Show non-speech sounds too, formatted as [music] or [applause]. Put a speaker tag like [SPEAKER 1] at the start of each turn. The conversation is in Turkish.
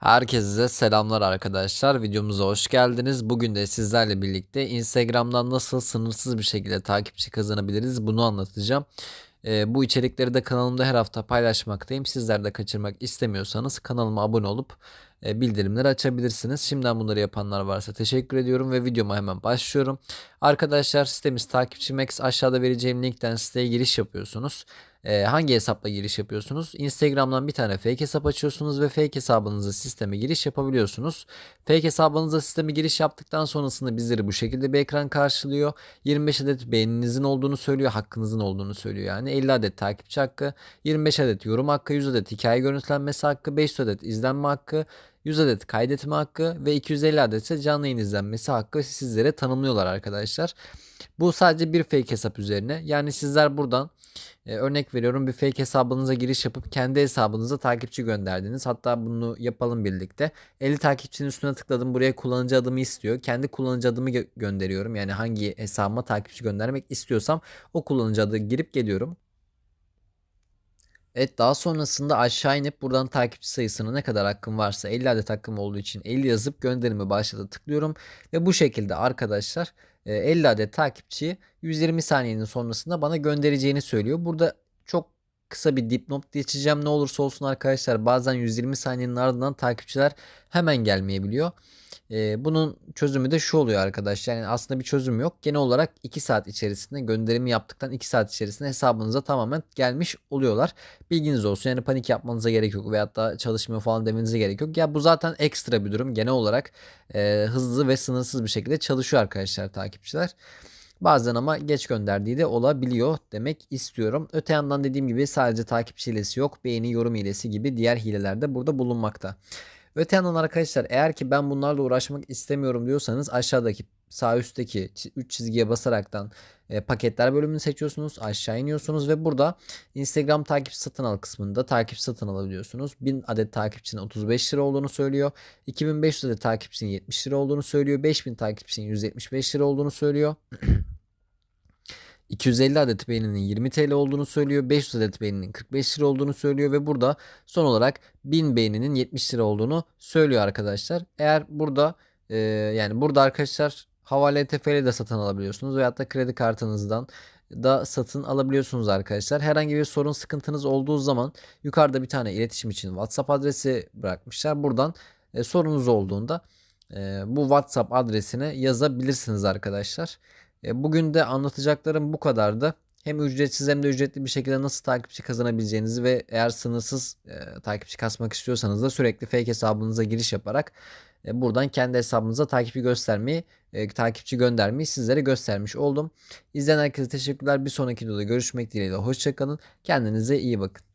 [SPEAKER 1] Herkese selamlar arkadaşlar. Videomuza hoş geldiniz. Bugün de sizlerle birlikte Instagram'dan nasıl sınırsız bir şekilde takipçi kazanabiliriz bunu anlatacağım. Ee, bu içerikleri de kanalımda her hafta paylaşmaktayım. Sizler de kaçırmak istemiyorsanız kanalıma abone olup e, bildirimleri açabilirsiniz. Şimdiden bunları yapanlar varsa teşekkür ediyorum ve videoma hemen başlıyorum. Arkadaşlar sitemiz takipçi Max aşağıda vereceğim linkten siteye giriş yapıyorsunuz. Ee, hangi hesapla giriş yapıyorsunuz? Instagram'dan bir tane fake hesap açıyorsunuz ve fake hesabınızı sisteme giriş yapabiliyorsunuz. Fake hesabınıza sisteme giriş yaptıktan sonrasında bizleri bu şekilde bir ekran karşılıyor. 25 adet beğeninizin olduğunu söylüyor, hakkınızın olduğunu söylüyor yani. 50 adet takipçi hakkı, 25 adet yorum hakkı, 100 adet hikaye görüntülenmesi hakkı, 500 adet izlenme hakkı, 100 adet kaydetme hakkı ve 250 adet ise canlı yayın izlenmesi hakkı sizlere tanımlıyorlar arkadaşlar. Bu sadece bir fake hesap üzerine. Yani sizler buradan e, örnek veriyorum bir fake hesabınıza giriş yapıp kendi hesabınıza takipçi gönderdiniz. Hatta bunu yapalım birlikte. 50 takipçinin üstüne tıkladım. Buraya kullanıcı adımı istiyor. Kendi kullanıcı adımı gö- gönderiyorum. Yani hangi hesabıma takipçi göndermek istiyorsam o kullanıcı adı girip geliyorum. Evet daha sonrasında aşağı inip buradan takipçi sayısına ne kadar hakkım varsa 50 adet hakkım olduğu için 50 yazıp gönderimi başlata tıklıyorum. Ve bu şekilde arkadaşlar e, 50 adet takipçiyi 120 saniyenin sonrasında bana göndereceğini söylüyor. Burada kısa bir dipnot geçeceğim ne olursa olsun arkadaşlar bazen 120 saniyenin ardından takipçiler hemen gelmeyebiliyor. Ee, bunun çözümü de şu oluyor arkadaşlar. Yani aslında bir çözüm yok. Genel olarak 2 saat içerisinde gönderimi yaptıktan 2 saat içerisinde hesabınıza tamamen gelmiş oluyorlar. Bilginiz olsun. Yani panik yapmanıza gerek yok veyahut da çalışmıyor falan demenize gerek yok. Ya bu zaten ekstra bir durum. Genel olarak e, hızlı ve sınırsız bir şekilde çalışıyor arkadaşlar takipçiler. Bazen ama geç gönderdiği de olabiliyor demek istiyorum. Öte yandan dediğim gibi sadece takipçi hilesi yok. Beğeni, yorum hilesi gibi diğer hileler de burada bulunmakta. Öte yandan arkadaşlar eğer ki ben bunlarla uğraşmak istemiyorum diyorsanız aşağıdaki sağ üstteki 3 çizgiye basaraktan e, paketler bölümünü seçiyorsunuz. Aşağı iniyorsunuz ve burada Instagram takip satın al kısmında takip satın alabiliyorsunuz. 1000 adet takipçinin 35 lira olduğunu söylüyor. 2500 adet takipçinin 70 lira olduğunu söylüyor. 5000 takipçinin 175 lira olduğunu söylüyor. [clears throat] 250 adet beğeninin 20 TL olduğunu söylüyor. 500 adet beğeninin 45 lira olduğunu söylüyor ve burada son olarak 1000 beğeninin 70 lira olduğunu söylüyor arkadaşlar. Eğer burada e, yani burada arkadaşlar havale TFL de satın alabiliyorsunuz veyahut da kredi kartınızdan da satın alabiliyorsunuz arkadaşlar. Herhangi bir sorun sıkıntınız olduğu zaman yukarıda bir tane iletişim için WhatsApp adresi bırakmışlar. Buradan e, sorunuz olduğunda e, bu WhatsApp adresine yazabilirsiniz arkadaşlar. E, bugün de anlatacaklarım bu kadardı. Hem ücretsiz hem de ücretli bir şekilde nasıl takipçi kazanabileceğinizi ve eğer sınırsız e, takipçi kasmak istiyorsanız da sürekli fake hesabınıza giriş yaparak e, buradan kendi hesabınıza takipi göstermeyi, e, takipçi göndermeyi sizlere göstermiş oldum. İzleyen herkese teşekkürler. Bir sonraki videoda görüşmek dileğiyle. Hoşçakalın. Kendinize iyi bakın.